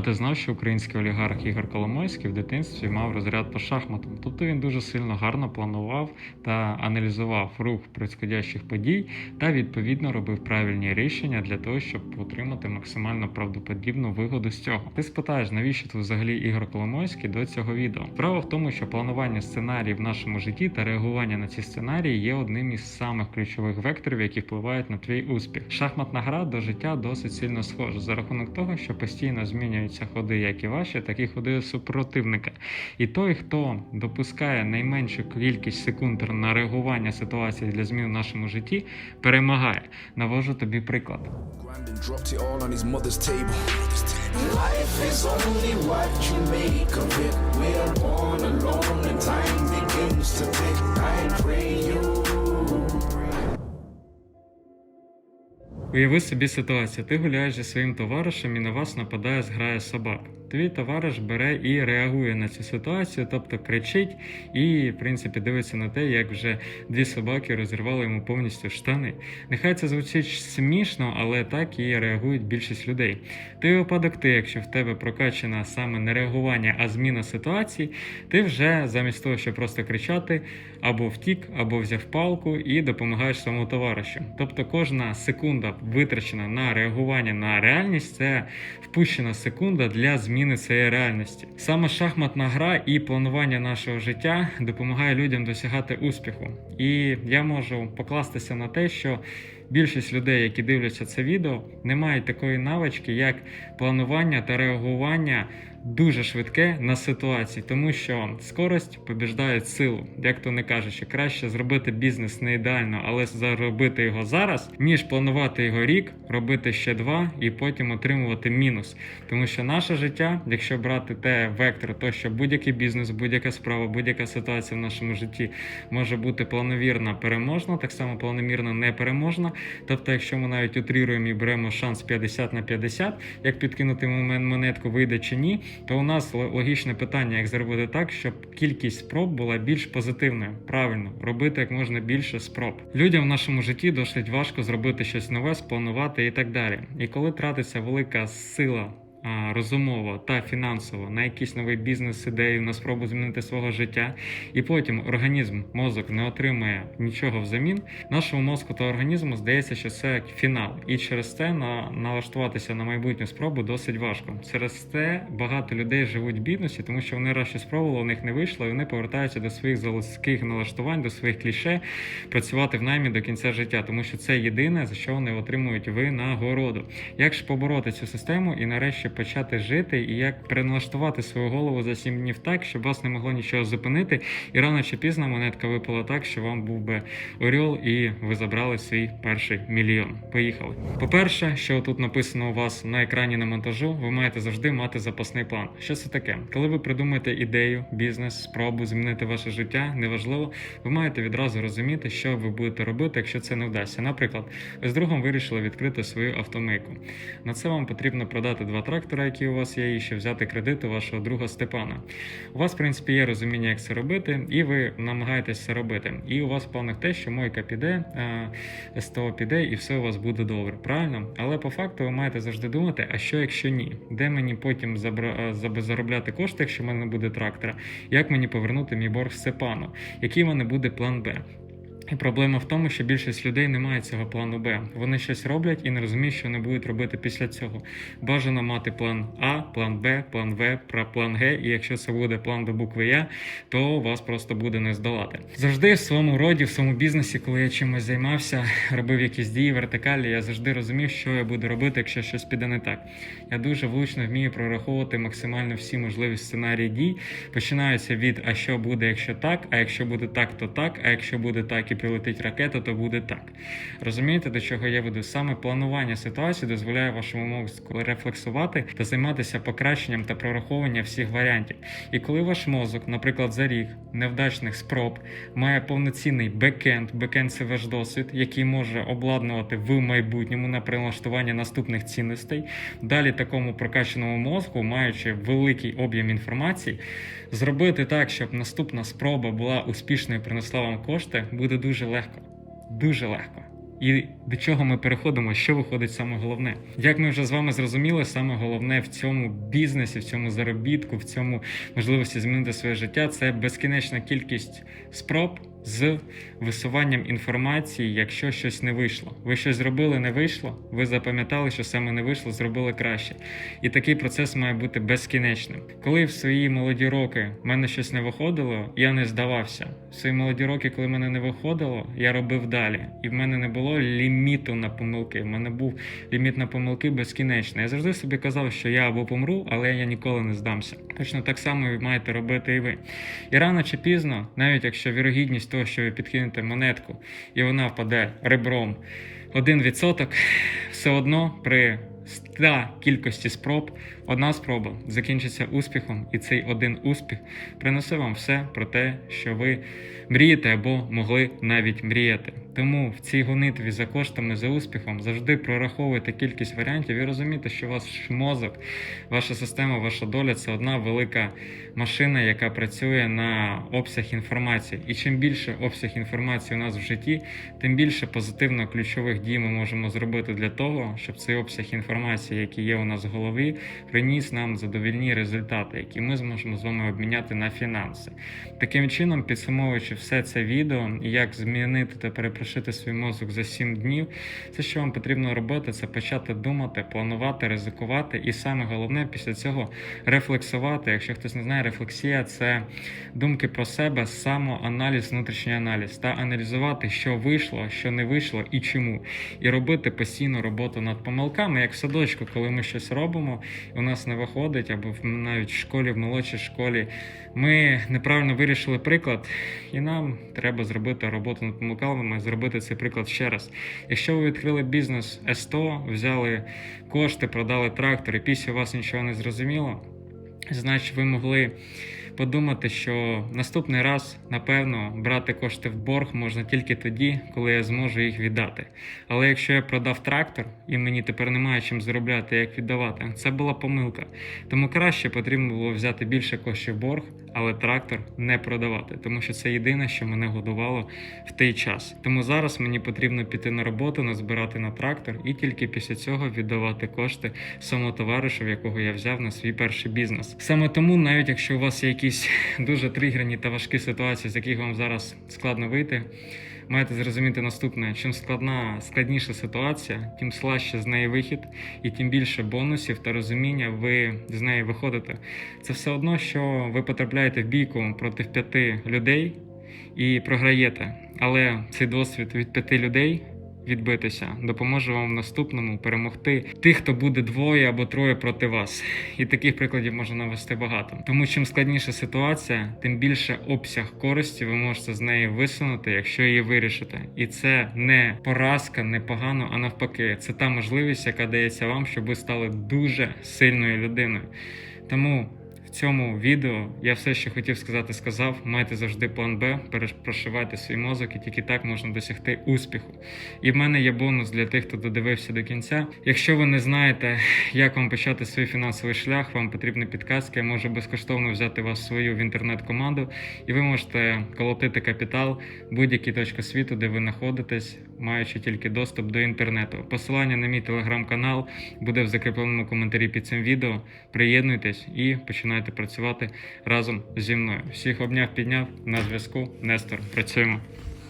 А ти знав, що український олігарх Ігор Коломойський в дитинстві мав розряд по шахматам? Тобто він дуже сильно гарно планував та аналізував рух происходящих подій та відповідно робив правильні рішення для того, щоб отримати максимально правдоподібну вигоду з цього. Ти спитаєш, навіщо тут взагалі Ігор Коломойський до цього відео? Справа в тому, що планування сценаріїв в нашому житті та реагування на ці сценарії є одним із самих ключових векторів, які впливають на твій успіх. Шахматна гра до життя досить сильно схожа за рахунок того, що постійно змінюються ходи, як і ваші, так і ходи супротивника. І той, хто допускає найменшу кількість секунд на реагування ситуації для змін в нашому житті, перемагає. Навожу тобі приклад. On. Life is only what you make of it. We are born alone and time Уяви собі ситуацію. Ти гуляєш зі своїм товаришем і на вас нападає зграя собак. Твій товариш бере і реагує на цю ситуацію, тобто кричить і, в принципі, дивиться на те, як вже дві собаки розірвали йому повністю штани. Нехай це звучить смішно, але так і реагують більшість людей. Той випадок, ти, якщо в тебе прокачана саме не реагування, а зміна ситуації, ти вже замість того, щоб просто кричати, або втік, або взяв палку і допомагаєш своєму товаришу. Тобто кожна секунда витрачена на реагування на реальність, це впущена секунда для зміни цієї реальності. Саме шахматна гра і планування нашого життя допомагає людям досягати успіху. І я можу покластися на те, що більшість людей, які дивляться це відео, не мають такої навички, як планування та реагування дуже швидке на ситуації, тому що скорость побіждає силу. Як то не кажучи, краще зробити бізнес не ідеально, але заробити його зараз, ніж планувати його рік, робити ще два і потім отримувати мінус. Тому що наше життя, якщо брати те вектор, то що будь-який бізнес, будь-яка справа, будь-яка ситуація в нашому житті може бути планомірна переможна, так само планомірна непереможна. Тобто, якщо ми навіть утріруємо і беремо шанс 50 на 50, як підкинути монетку вийде чи ні, то у нас логічне питання, як зробити так, щоб кількість спроб була більш позитивною. Правильно, робити як можна більше спроб. Людям в нашому житті досить важко зробити щось нове, спланувати і так далі. І коли тратиться велика сила. А, Розумово та фінансово на якийсь новий бізнес ідею, на спробу змінити свого життя, і потім організм, мозок не отримує нічого взамін. Нашому мозку та організму здається, що це фінал, і через це на налаштуватися на майбутню спробу досить важко. Через це багато людей живуть в бідності, тому що вони раз спробували, у них не вийшло, і вони повертаються до своїх залізких налаштувань, до своїх кліше, працювати в наймі до кінця життя, тому що це єдине за що вони отримують винагороду. Як ж побороти цю систему і нарешті почати жити, і як переналаштувати свою голову за сім днів так, щоб вас не могло нічого зупинити, і рано чи пізно монетка випала так, що вам був би орел, і ви забрали свій перший мільйон. Поїхали. По-перше, що тут написано у вас на екрані на монтажу, ви маєте завжди мати запасний план. Що це таке? Коли ви придумаєте ідею, бізнес, спробу змінити ваше життя, неважливо, ви маєте відразу розуміти, що ви будете робити, якщо це не вдасться. Наприклад, ви з другом вирішили відкрити свою автомийку. На це вам потрібно продати два трактора, які у вас є, і ще взяти кредит у вашого друга Степана. У вас, в принципі, є розуміння, як це робити, і ви намагаєтесь це робити. І у вас в планах те, що мойка піде, е, СТО піде, і все у вас буде добре. Правильно? Але по факту ви маєте завжди думати, а що якщо ні? Де мені потім забра- е, заробляти кошти, якщо в мене не буде трактора? Як мені повернути мій борг Степану? Який в мене буде план Б? Проблема в тому, що більшість людей не має цього плану Б. Вони щось роблять і не розуміють, що вони будуть робити після цього. Бажано мати план А, план Б, план В, план Г. І якщо це буде план до букви Я, то вас просто буде не здолати. Завжди в своєму роді, в своєму бізнесі, коли я чимось займався, робив якісь дії вертикалі, я завжди розумів, що я буду робити, якщо щось піде не так. Я дуже влучно вмію прораховувати максимально всі можливі сценарії дій. Починаються від а що буде, якщо так, а якщо буде так, то так, а якщо буде так і прилетить ракета, то буде так. Розумієте, до чого я веду? Саме планування ситуації дозволяє вашому мозку рефлексувати та займатися покращенням та прораховуванням всіх варіантів. І коли ваш мозок, наприклад, за рік невдачних спроб має повноцінний бекенд, бекенд це ваш досвід, який може обладнувати в майбутньому на прилаштування наступних цінностей. Далі такому прокачаному мозку, маючи великий об'єм інформації, зробити так, щоб наступна спроба була успішною і принесла вам кошти, буде дуже легко. Дуже легко. І до чого ми переходимо, що виходить саме головне. Як ми вже з вами зрозуміли, саме головне в цьому бізнесі, в цьому заробітку, в цьому можливості змінити своє життя це безкінечна кількість спроб з висуванням інформації, якщо щось не вийшло. Ви щось зробили, не вийшло. Ви запам'ятали, що саме не вийшло, зробили краще. І такий процес має бути безкінечним. Коли в свої молоді роки в мене щось не виходило, я не здавався. В свої молоді роки, коли в мене не виходило, я робив далі. І в мене не було ліміту на помилки. В мене був ліміт на помилки безкінечний. Я завжди собі казав, що я або помру, але я ніколи не здамся. Точно так само маєте робити і ви. І рано чи пізно, навіть якщо вірогідність того, що ви підкинете монетку, і вона впаде ребром. 1%, все одно при 100 кількості спроб одна спроба закінчиться успіхом, і цей один успіх принесе вам все про те, що ви мрієте або могли навіть мріяти. Тому в цій гонитві за коштами за успіхом завжди прораховуйте кількість варіантів і розумійте, що ваш мозок, ваша система, ваша доля це одна велика машина, яка працює на обсяг інформації. І чим більше обсяг інформації у нас в житті, тим більше позитивно ключових дій ми можемо зробити для того, щоб цей обсяг інформації, який є у нас в голові, приніс нам задовільні результати, які ми зможемо з вами обміняти на фінанси. Таким чином, підсумовуючи все це відео, як змінити та перепрошити свій мозок за 7 днів, все, що вам потрібно робити, це почати думати, планувати, ризикувати, і саме головне після цього рефлексувати. Якщо хтось не знає, рефлексія це думки про себе, самоаналіз, внутрішній аналіз та аналізувати, що вийшло, що не вийшло і чому, і робити постійну роботу над помилками, як садочку, коли ми щось робимо, і у нас не виходить, або навіть в школі, в молодшій школі, ми неправильно вирішили приклад, і нам треба зробити роботу над помилками, зробити цей приклад ще раз. Якщо ви відкрили бізнес СТО, взяли кошти, продали трактор, і після вас нічого не зрозуміло, значить ви могли подумати, що наступний раз, напевно, брати кошти в борг можна тільки тоді, коли я зможу їх віддати. Але якщо я продав трактор і мені тепер немає чим заробляти, як віддавати, це була помилка. Тому краще потрібно було взяти більше коштів в борг, але трактор не продавати, тому що це єдине, що мене годувало в той час. Тому зараз мені потрібно піти на роботу, назбирати на трактор і тільки після цього віддавати кошти самому товаришу, якого я взяв на свій перший бізнес. Саме тому, навіть якщо у вас є якісь дуже тригерні та важкі ситуації, з яких вам зараз складно вийти. Маєте зрозуміти наступне: чим складна складніша ситуація, тим слаще з неї вихід, і тим більше бонусів та розуміння ви з неї виходите. Це все одно, що ви потрапляєте в бійку проти п'яти людей і програєте. Але цей досвід від п'яти людей відбитися допоможе вам в наступному перемогти тих, хто буде двоє або троє проти вас. І таких прикладів можна навести багато. Тому чим складніша ситуація, тим більше обсяг користі ви можете з неї висунути, якщо її вирішите. І це не поразка, не погано, а навпаки, це та можливість, яка дається вам, щоб ви стали дуже сильною людиною. Тому цьому відео я все, що хотів сказати, сказав. Майте завжди план Б, перепрошивайте свій мозок, і тільки так можна досягти успіху. І в мене є бонус для тих, хто додивився до кінця. Якщо ви не знаєте, як вам почати свій фінансовий шлях, вам потрібні підказки. Я можу безкоштовно взяти вас свою в інтернет-команду, і ви можете колотити капітал будь-якій точці світу, де ви знаходитесь, маючи тільки доступ до інтернету. Посилання на мій телеграм-канал буде в закріпленому коментарі під цим відео. Приєднуйтесь і починайте працювати разом зі мною. Всіх обняв, підняв на зв'язку. Нестор. Працюємо.